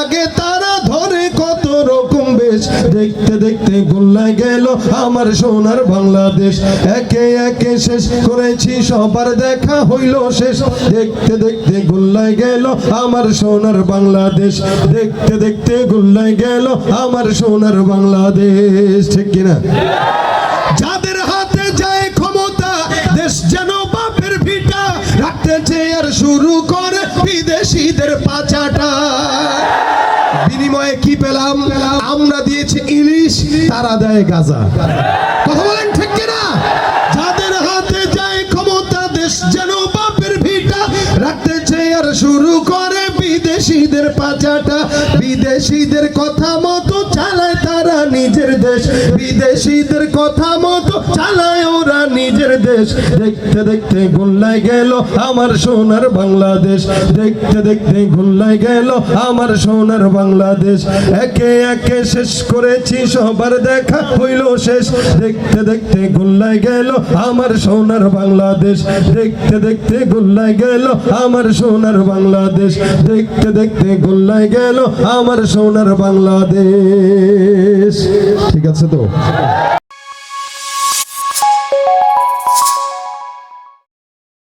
আগে তারা ধরে কত রকম বেশ। দেখতে দেখতে গোল্লায় গেল আমার সোনার বাংলাদেশ। একে একে শেষ করেছি, সবার দেখা হইল শেষ। দেখতে দেখতে গোল্লায় গেল আমার সোনার বাংলাদেশ। দেখতে দেখতে গোল্লায় গেল আমার সোনার বাংলাদেশ। ঠিক কিনা? যাদের হাতে যায় ক্ষমতা, দেশ যেন বাপের ভিটা। রাখতে চেয়ার শুরু করে বিদেশিদের বিনিময়ে কি পেলাম? আমরা দিয়েছি ইলিশ, তারা দেয় গাজা। কথা বলেন ঠিক কিনা? যাদের হাতে যায় ক্ষমতা, দেশ যেন বাপের ভিটা রাখতে চেয়ার শুরু করে বিদেশিদের পাচাটা, বিদেশিদের কথা মতো চালায় তারা নিজের দেশ। বিদেশিদের কথা মতো চালায় ওরা নিজের দেশ। দেখতে দেখতে গোল্লায় গেল আমার সোনার বাংলাদেশ। দেখতে দেখতে গোল্লায় গেল আমার সোনার বাংলাদেশ। একে একে শেষ করেছি, সবার দেখা হইল শেষ। দেখতে দেখতে গোল্লায় গেল আমার সোনার বাংলাদেশ। দেখতে দেখতে গোল্লায় গেল আমার সোনার বাংলাদেশ। দেখতে দেখতে গোল্লাই গেল আমার সোনার বাংলাদেশ। ঠিক আছে তো?